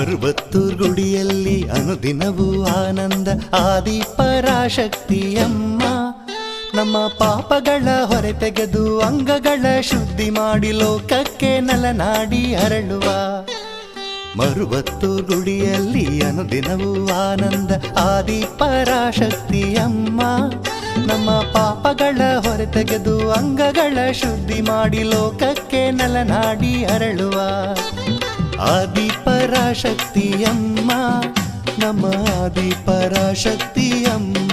ಮರುಬತ್ತೂರ್ ಗುಡಿಯಲ್ಲಿ ಅನುದಿನವೂ ಆನಂದ ಆದಿ ಪರಾಶಕ್ತಿಯಮ್ಮ ನಮ್ಮ ಪಾಪಗಳ ಹೊರೆ ತೆಗೆದು ಅಂಗಗಳ ಶುದ್ಧಿ ಮಾಡಿ ಲೋಕಕ್ಕೆ ನಲನಾಡಿ ಹರಳುವ ಮರುಬತ್ತೂರ್ ಗುಡಿಯಲ್ಲಿ ಅನುದಿನವೂ ಆನಂದ ಆದಿ ಪರಾಶಕ್ತಿಯಮ್ಮ ನಮ್ಮ ಪಾಪಗಳ ಹೊರೆ ತೆಗೆದು ಅಂಗಗಳ ಶುದ್ಧಿ ಮಾಡಿ ಲೋಕಕ್ಕೆ ನಲನಾಡಿ ಹರಳುವ ஆதி பராசக்தி அம்மா. நம்ம ஆதி பராசக்தி அம்மா.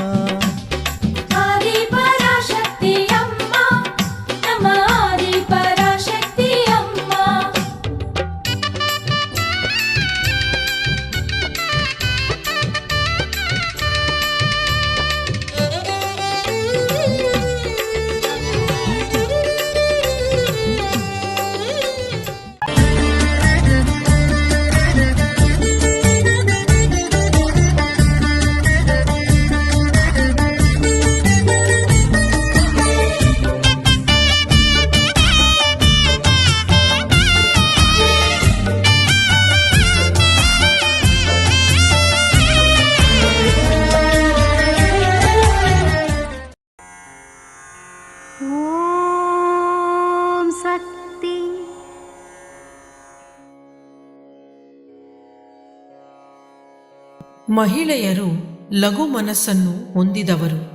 ಮಹಿಳೆಯರು ಲಘು ಮನಸ್ಸನ್ನು ಹೊಂದಿದವರು,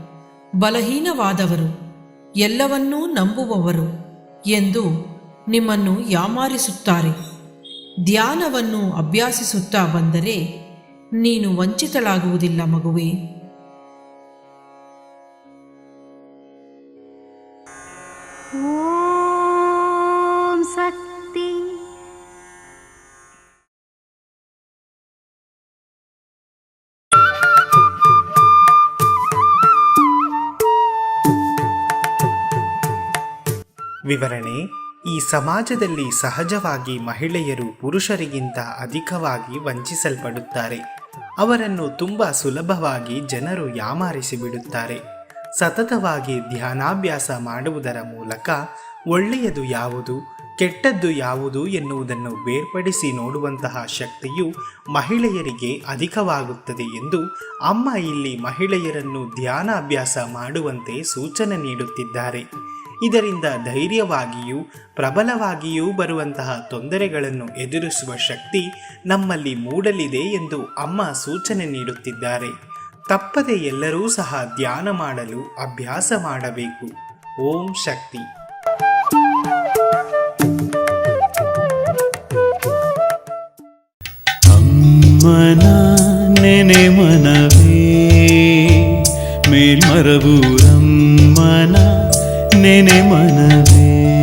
ಬಲಹೀನವಾದವರು, ಎಲ್ಲವನ್ನೂ ನಂಬುವವರು ಎಂದು ನಿಮ್ಮನ್ನು ಯಾಮಾರಿಸುತ್ತಾರೆ. ಧ್ಯಾನವನ್ನು ಅಭ್ಯಾಸಿಸುತ್ತಾ ಬಂದರೆ ನೀನು ವಂಚಿತಳಾಗುವುದಿಲ್ಲ ಮಗುವೇ. ವಿವರಣೆ ಈ ಸಮಾಜದಲ್ಲಿ ಸಹಜವಾಗಿ ಮಹಿಳೆಯರು ಪುರುಷರಿಗಿಂತ ಅಧಿಕವಾಗಿ ವಂಚಿಸಲ್ಪಡುತ್ತಾರೆ. ಅವರನ್ನು ತುಂಬಾ ಸುಲಭವಾಗಿ ಜನರು ಯಾಮಾರಿಸಿಬಿಡುತ್ತಾರೆ. ಸತತವಾಗಿ ಧ್ಯಾನಾಭ್ಯಾಸ ಮಾಡುವುದರ ಮೂಲಕ ಒಳ್ಳೆಯದು ಯಾವುದು, ಕೆಟ್ಟದ್ದು ಯಾವುದು ಎನ್ನುವುದನ್ನು ಬೇರ್ಪಡಿಸಿ ನೋಡುವಂತಹ ಶಕ್ತಿಯು ಮಹಿಳೆಯರಿಗೆ ಅಧಿಕವಾಗುತ್ತದೆ ಎಂದು ಅಮ್ಮ ಇಲ್ಲಿ ಮಹಿಳೆಯರನ್ನು ಧ್ಯಾನಾಭ್ಯಾಸ ಮಾಡುವಂತೆ ಸೂಚನೆ ನೀಡುತ್ತಿದ್ದಾರೆ. ಇದರಿಂದ ಧೈರ್ಯವಾಗಿಯೂ ಪ್ರಬಲವಾಗಿಯೂ ಬರುವಂತಹ ತೊಂದರೆಗಳನ್ನು ಎದುರಿಸುವ ಶಕ್ತಿ ನಮ್ಮಲ್ಲಿ ಮೂಡಲಿದೆ ಎಂದು ಅಮ್ಮ ಸೂಚನೆ ನೀಡುತ್ತಿದ್ದಾರೆ. ತಪ್ಪದೆ ಎಲ್ಲರೂ ಸಹ ಧ್ಯಾನ ಮಾಡಲು ಅಭ್ಯಾಸ ಮಾಡಬೇಕು. ಓಂ ಶಕ್ತಿ. ಅಮ್ಮನ ನೆನೆ ಮನವೇ ಮೇಲ್ಮರಬೂರಮ್ಮನ ನೆನೆ ಮನವೇ.